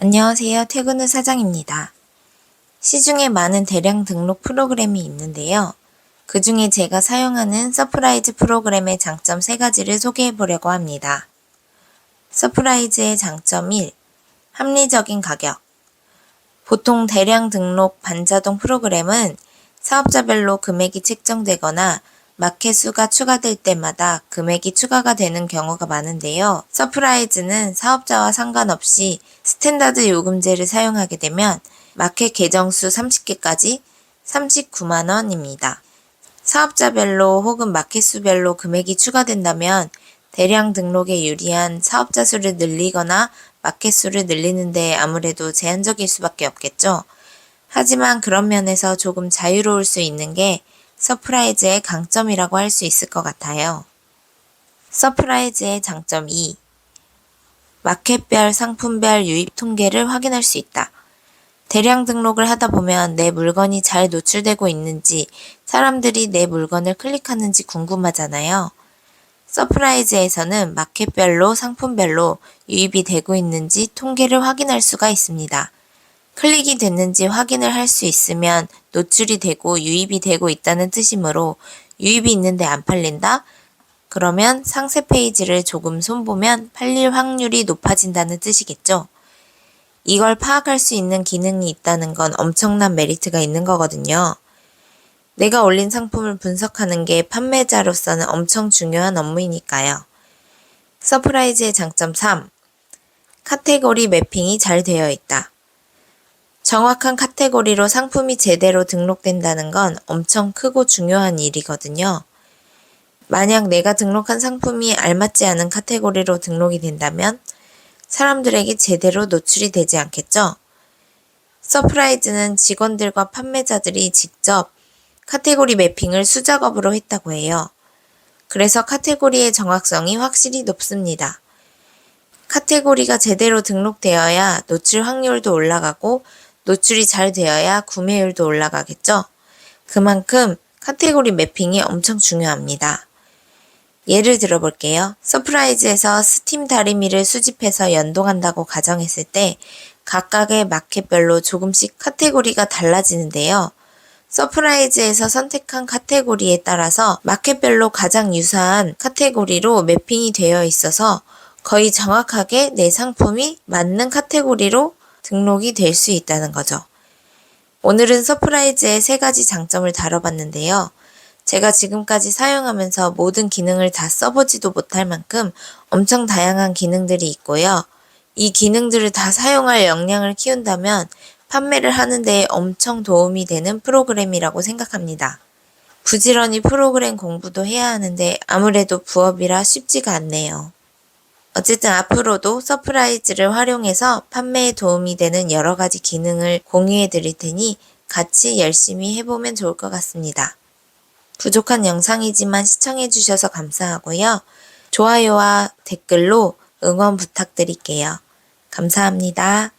안녕하세요. 퇴근 후 사장입니다. 시중에 많은 대량 등록 프로그램이 있는데요. 그 중에 제가 사용하는 서프라이즈 프로그램의 장점 3가지를 소개해 보려고 합니다. 서프라이즈의 장점 1. 합리적인 가격. 보통 대량 등록 반자동 프로그램은 사업자별로 금액이 책정되거나 마켓 수가 추가될 때마다 금액이 추가가 되는 경우가 많은데요. 서프라이즈는 사업자와 상관없이 스탠다드 요금제를 사용하게 되면 마켓 계정수 30개까지 39만 원입니다. 사업자별로 혹은 마켓 수별로 금액이 추가된다면 대량 등록에 유리한 사업자 수를 늘리거나 마켓 수를 늘리는데 아무래도 제한적일 수밖에 없겠죠. 하지만 그런 면에서 조금 자유로울 수 있는 게 서프라이즈의 강점이라고 할 수 있을 것 같아요. 서프라이즈의 장점 2. 마켓별 상품별 유입 통계를 확인할 수 있다. 대량 등록을 하다 보면 내 물건이 잘 노출되고 있는지 사람들이 내 물건을 클릭하는지 궁금하잖아요. 서프라이즈에서는 마켓별로 상품별로 유입이 되고 있는지 통계를 확인할 수가 있습니다. 클릭이 됐는지 확인을 할 수 있으면 노출이 되고 유입이 되고 있다는 뜻이므로 유입이 있는데 안 팔린다? 그러면 상세 페이지를 조금 손보면 팔릴 확률이 높아진다는 뜻이겠죠. 이걸 파악할 수 있는 기능이 있다는 건 엄청난 메리트가 있는 거거든요. 내가 올린 상품을 분석하는 게 판매자로서는 엄청 중요한 업무이니까요. 서프라이즈의 장점 3. 카테고리 매핑이 잘 되어 있다. 정확한 카테고리로 상품이 제대로 등록된다는 건 엄청 크고 중요한 일이거든요. 만약 내가 등록한 상품이 알맞지 않은 카테고리로 등록이 된다면 사람들에게 제대로 노출이 되지 않겠죠? 서프라이즈는 직원들과 판매자들이 직접 카테고리 매핑을 수작업으로 했다고 해요. 그래서 카테고리의 정확성이 확실히 높습니다. 카테고리가 제대로 등록되어야 노출 확률도 올라가고 노출이 잘 되어야 구매율도 올라가겠죠? 그만큼 카테고리 매핑이 엄청 중요합니다. 예를 들어 볼게요. 서프라이즈에서 스팀 다리미를 수집해서 연동한다고 가정했을 때 각각의 마켓별로 조금씩 카테고리가 달라지는데요. 서프라이즈에서 선택한 카테고리에 따라서 마켓별로 가장 유사한 카테고리로 매핑이 되어 있어서 거의 정확하게 내 상품이 맞는 카테고리로 등록이 될 수 있다는 거죠. 오늘은 서프라이즈의 세 가지 장점을 다뤄봤는데요. 제가 지금까지 사용하면서 모든 기능을 다 써보지도 못할 만큼 엄청 다양한 기능들이 있고요. 이 기능들을 다 사용할 역량을 키운다면 판매를 하는 데 엄청 도움이 되는 프로그램이라고 생각합니다. 부지런히 프로그램 공부도 해야 하는데 아무래도 부업이라 쉽지가 않네요. 어쨌든 앞으로도 서프라이즈를 활용해서 판매에 도움이 되는 여러 가지 기능을 공유해 드릴 테니 같이 열심히 해보면 좋을 것 같습니다. 부족한 영상이지만 시청해 주셔서 감사하고요. 좋아요와 댓글로 응원 부탁드릴게요. 감사합니다.